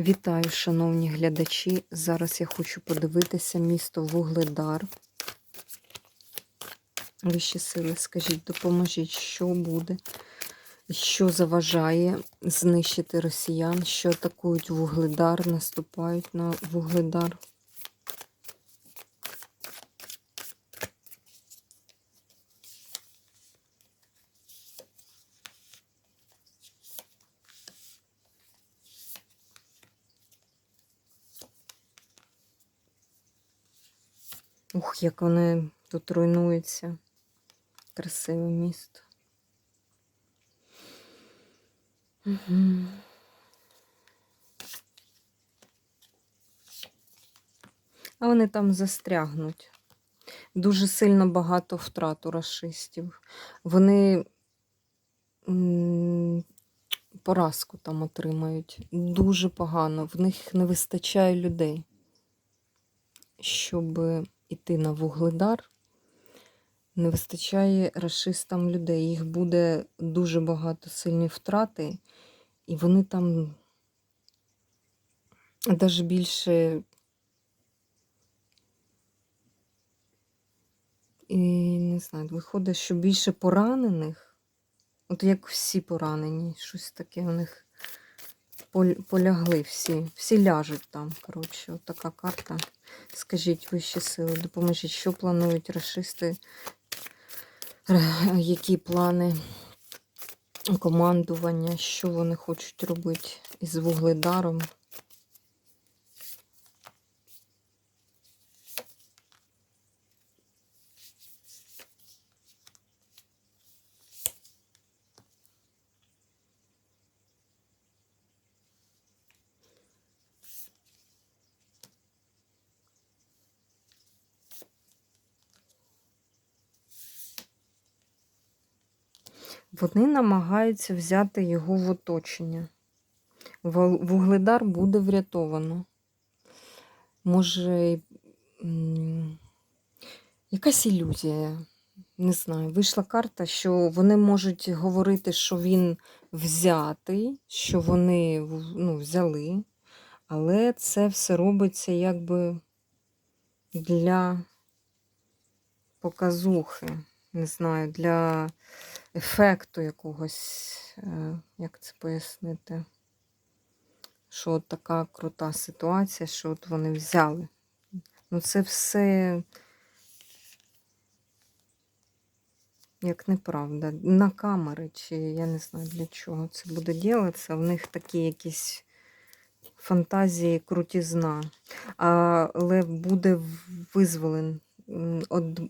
Вітаю, шановні глядачі. Зараз я хочу подивитися місто Вугледар. Вищі сили, скажіть, допоможіть, що буде, що заважає знищити росіян, що атакують Вугледар, наступають на Вугледар. Ух, як вони тут руйнуються. Красиве місто. Угу. А вони там застрягнуть. Дуже сильно багато втрат у расистів. Вони поразку там отримають. Дуже погано. В них не вистачає людей, щоб іти на вугледар. Не вистачає расистам людей. Їх буде дуже багато сильні втрати, і вони там навіть більше і не знаю, виходить, що більше поранених, от як всі поранені, щось таке у них полягли всі, всі ляжуть там. Коротше, от така карта. Скажіть вищі сили, допоможіть, що планують расисти, які плани командування, що вони хочуть робити із вугледаром. Вони намагаються взяти його в оточення. Вугледар буде врятовано. Може, якась ілюзія. Не знаю. Вийшла карта, що вони можуть говорити, що він взятий, що вони ну, взяли, але це все робиться якби для показухи. Не знаю, для ефекту якогось, е, як це пояснити, що от така крута ситуація, що от вони взяли. Ну, це все як неправда. На камери, чи я не знаю для чого це буде ділитися. В них такі якісь фантазії, крутізна. Але буде визволен,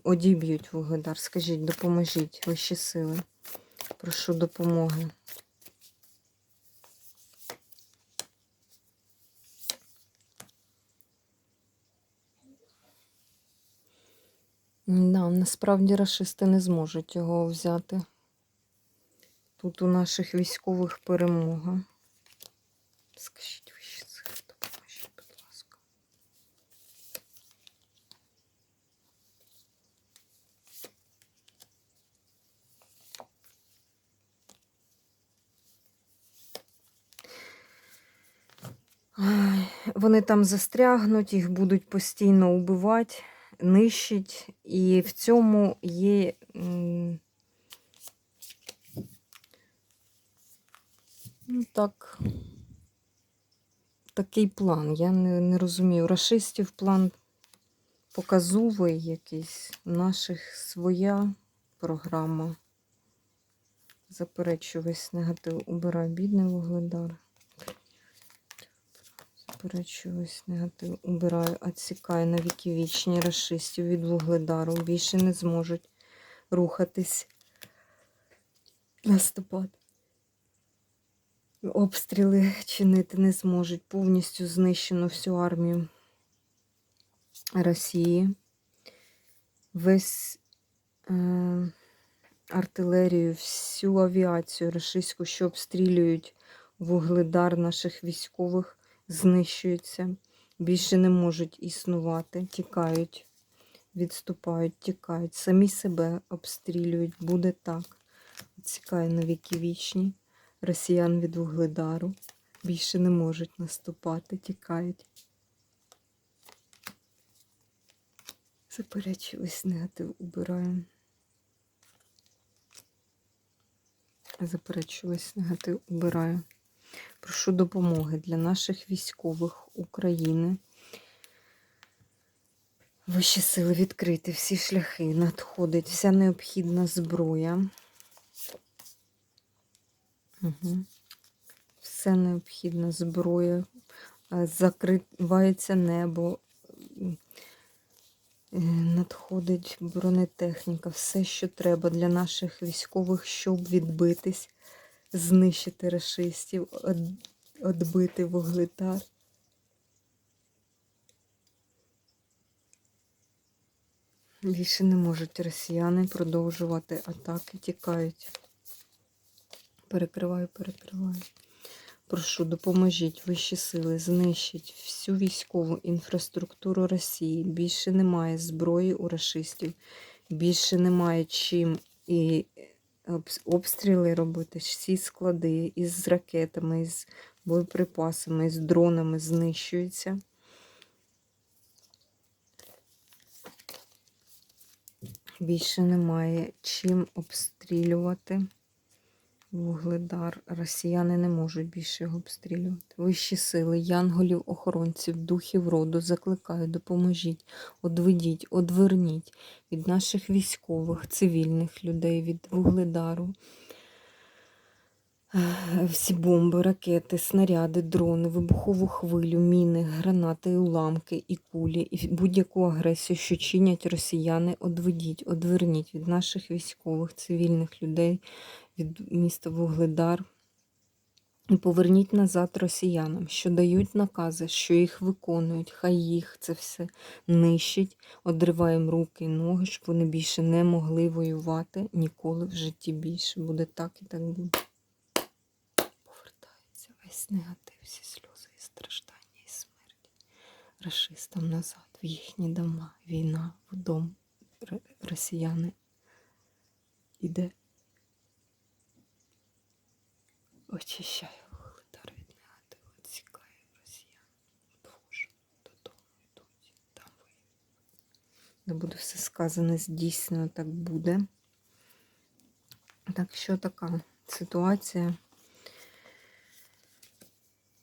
одіб'ють вугледар. Скажіть, допоможіть вищі сили. Прошу допомоги. Да, насправді рашисти не зможуть його взяти. Тут у наших військових перемога. Скажіть вищі сили, допоможіть, будь ласка. Ай, Вони там застрягнуть, їх будуть постійно убивати, нищить, і в цьому є ну, так, такий план. Я не, не розумію. Рашистів план показовий якийсь, наших своя програма. Заперечу весь негатив. Убирай бідний вугледар. Заперечу весь негатив. Убираю, відсікаю на віки вічні расистів від вугледару. Більше не зможуть рухатись. Наступати. Обстріли чинити не зможуть. Повністю знищено всю армію Росії. Весь е, артилерію, всю авіацію російську, що обстрілюють вугледар наших військових, знищуються. Більше не можуть існувати, тікають, відступають, тікають, самі себе обстрілюють. Буде так. Цікає на віки вічні. Росіян від вугледару. Більше не можуть наступати, тікають. Заперечуюсь, негатив убираю. Заперечуюсь, негатив убираю. Прошу допомоги для наших військових України. Вищі сили відкрити всі шляхи, надходить вся необхідна зброя. Угу. Все необхідна зброя. Е, Закривається небо. Е, Надходить бронетехніка, все, що треба для наших військових, щоб відбитись, знищити рашистів, од- odбити вугледар. Більше не можуть росіяни продовжувати атаки, тікають. Перекриваю, перекриваю. Прошу, допоможіть вищі сили, знищить всю військову інфраструктуру Росії. Більше немає зброї у рашистів, більше немає чим і обстріли робити. Всі склади із ракетами, із боєприпасами, з дронами знищуються. Більше немає чим обстрілювати. Вугледар. Росіяни не можуть більше його обстрілювати. Вищі сили, янголів, охоронців, духів роду закликаю, допоможіть, одведіть, одверніть від наших військових, цивільних людей, від вугледару. Всі бомби, ракети, снаряди, дрони, вибухову хвилю, міни, гранати, уламки і кулі, і будь-яку агресію, що чинять росіяни, одведіть, одверніть від наших військових, цивільних людей, від міста Вугледар. І поверніть назад росіянам, що дають накази, що їх виконують, хай їх це все нищить, одриваємо руки і ноги, щоб вони більше не могли воювати ніколи в житті більше. Буде так і так буде. Весь негатив, всі сльози і страждання, і смерть. Рашистам назад, в їхні дома, війна, в дом росіяни іде. Очищаю вугледар від негативу, відсікаю росіян. Боже, додому йдуть, там воюють. Де буде все сказане, здійснено, так буде. Так що така ситуація.